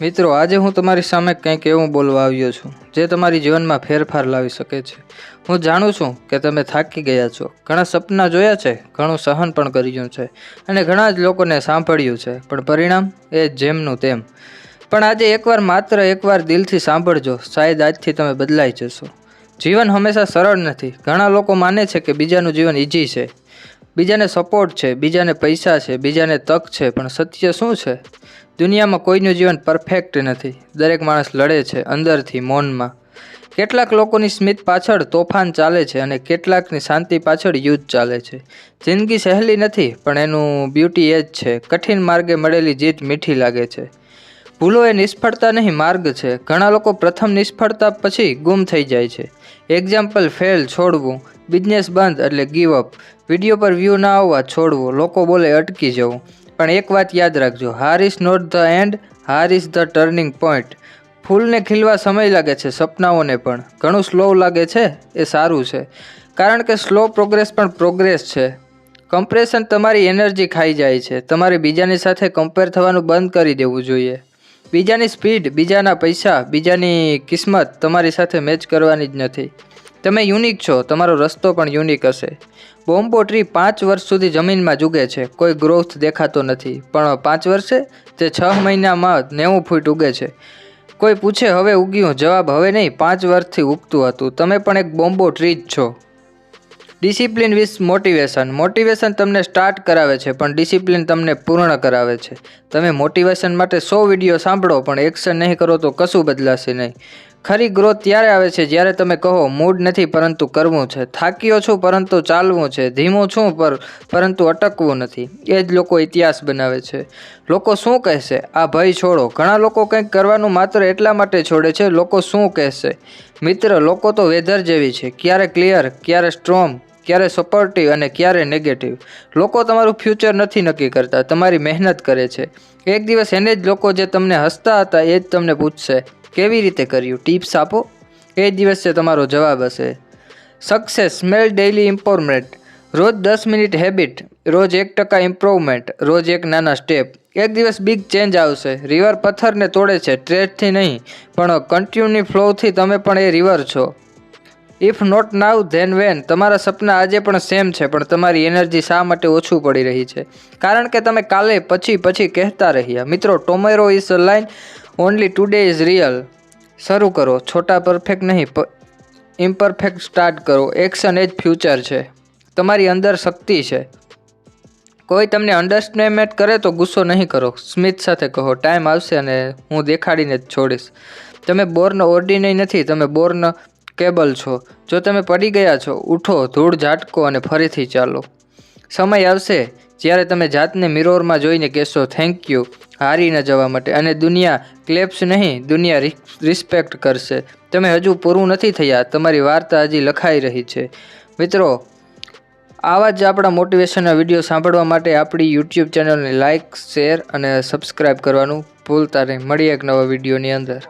મિત્રો, આજે હું તમારી સામે કંઈક એવું બોલવા આવ્યો છું, જે તમારી જીવનમાં ફેરફાર લાવી શકે છે. હું જાણું છું કે તમે થાકી ગયા છો. ઘણા સપના જોયા છે, ઘણું સહન પણ કર્યું છે, અને ઘણા જ લોકોને સાંભળ્યું છે, પણ પરિણામ એ જેમનું તેમ. પણ આજે એકવાર માત્ર એકવાર દિલથી સાંભળજો, શાયદ આજથી તમે બદલાઈ જશો. જીવન હંમેશા સરળ નથી. ઘણા લોકો માને છે કે બીજાનું જીવન ઇઝી છે. બીજાને સપોર્ટ છે, બીજાને પૈસા છે, બીજાને તક છે, પણ સત્ય શું છે? દુનિયામાં કોઈનું જીવન પરફેક્ટ નથી. દરેક માણસ લડે છે અંદરથી, મૌનમાં. કેટલાક લોકોની સ્મિત પાછળ તોફાન ચાલે છે અને કેટલાકની શાંતિ પાછળ યુદ્ધ ચાલે છે. જિંદગી સહેલી નથી, પણ એનું બ્યુટી એ જ છે. કઠિન માર્ગે મળેલી જીત મીઠી લાગે છે. ભૂલો એ નિષ્ફળતા નહીં, માર્ગ છે. ઘણા લોકો પ્રથમ નિષ્ફળતા પછી ગુમ થઈ જાય છે. એક્ઝામ્પલ ફેલ છોડવું. બિઝનેસ બંધ એટલે ગીવ અપ વીડિયો પર વ્યૂ ના આવવા છોડવું. લોકો બોલે અટકી જવું. પણ એક વાત યાદ રાખજો. હાર ઇઝ નોટ ધ એન્ડ હાર ઇઝ ધ ટર્નિંગ પોઈન્ટ ફૂલને ખીલવા સમય લાગે છે, સપનાઓને પણ. ઘણું સ્લો લાગે છે, એ સારું છે. કારણ કે સ્લો પ્રોગ્રેસ પણ પ્રોગ્રેસ છે. કમ્પ્રેશન તમારી એનર્જી ખાઈ જાય છે. તમારે બીજાની સાથે કમ્પેર થવાનું બંધ કરી દેવું જોઈએ. બીજાની સ્પીડ, બીજાના પૈસા, બીજાની કિસ્મત તમારી સાથે મેચ કરવાની જ નથી. તમે યુનિક છો, તમારો રસ્તો પણ યુનિક હશે. બોમ્બો ટ્રી પાંચ વર્ષ સુધી જમીનમાં જુગે છે, કોઈ ગ્રોથ દેખાતો નથી. પણ પાંચ વર્ષે તે છ મહિનામાં નેવું ફૂટ ઉગે છે. કોઈ પૂછે, હવે ઉગ્યું? જવાબ, હવે નહીં, પાંચ વર્ષથી ઉગતું હતું. તમે પણ એક બોમ્બો ટ્રી જ છો. ડિસિપ્લિન વિથ મોટિવેશન મોટિવેશન તમને સ્ટાર્ટ કરાવે છે, પણ ડિસિપ્લિન તમને પૂર્ણ કરાવે છે. તમે મોટિવેશન માટે સો વીડિયો સાંભળો, પણ એક્શન નહીં કરો તો કશું બદલાશે નહીં. ખરી ગ્રોથ ત્યારે આવે છે જ્યારે તમે કહો, મૂડ નથી, પરંતુ કરવું છે. થાક્યો છું, પરંતુ ચાલવું છે. ધીમો છું, પર, પરંતુ અટકવું નથી. એ જ લોકો ઇતિહાસ બનાવે છે. લોકો શું કહેશે? આ ભય છોડો. ઘણા લોકો કંઈક કરવાનું માત્ર એટલા માટે છોડે છે, લોકો શું કહેશે? મિત્ર, લોકો તો વેધર જેવી છે. ક્યારે ક્લિયર, ક્યારે સ્ટ્રોંગ, ક્યારે સપોર્ટિવ અને ક્યારે નેગેટિવ. લોકો તમારું ફ્યુચર નથી નક્કી કરતા, તમારી મહેનત કરે છે. એક દિવસ એને જ લોકો જે તમને હસતા હતા એ જ તમને પૂછશે. કેવી રીતે કર્યું? ટિપ્સ આપો. એ દિવસે તમારો જવાબ હશે. સક્સેસ સ્મેલ ડેઇલી ઇમ્પ્રુવમેન્ટ રોજ દસ મિનિટ હેબિટ રોજ એક ટકા ઇમ્પ્રુવમેન્ટ રોજ એક નાના સ્ટેપ એક દિવસ બિગ ચેન્જ આવશે. રિવર પથ્થરને તોડે છે ટ્રેડથી નહીં, પણ કન્ટિન્યુની ફ્લોથી તમે પણ એ રિવર છો. If not now then when તમારા સપના આજે પણ સેમ છે, પણ તમારી એનર્જી શા માટે ઓછું પડી રહી છે? કારણ કે તમે કાલે પછી પછી કહેતા રહ્યા. મિત્રો tomorrow is a line only today is real શરૂ કરો. છોટા પરફેક્ટ નહીં ઇમ્પરફેક્ટ સ્ટાર્ટ કરો. એક્શન એ જ ફ્યુચર છે. તમારી અંદર શક્તિ છે. કોઈ તમને અન્ડરસ્ટેન્ડમેન્ટ કરે તો ગુસ્સો નહીં કરો. સ્મિત સાથે કહો ટાઈમ આવશે અને હું દેખાડીને જ છોડીશ. તમે બોર્ન ઓર્ડિનરી નથી, તમે બોર્ન કેબલ છો. જો તમે પડી ગયા છો, ઉઠો, ધૂળ ઝાટકો અને ફરીથી ચાલો. સમય આવશે. જ્યારે તમે જાતને મિરોરમાં જોઈને કહેશો થેન્ક યુ હારી ન જવા માટે. અને દુનિયા ક્લેપ્સ નહીં, દુનિયા રિસ્પેક્ટ કરશે. તમે હજુ પૂરું નથી થયા. તમારી વાર્તા હજી લખાઈ રહી છે. મિત્રો, આવા જ આપણા મોટિવેશનના વીડિયો સાંભળવા માટે આપણી યુટ્યુબ ચેનલને લાઇક શેર અને સબસ્ક્રાઈબ કરવાનું ભૂલતા નહીં. મળીએ એક નવા વિડીયોની અંદર.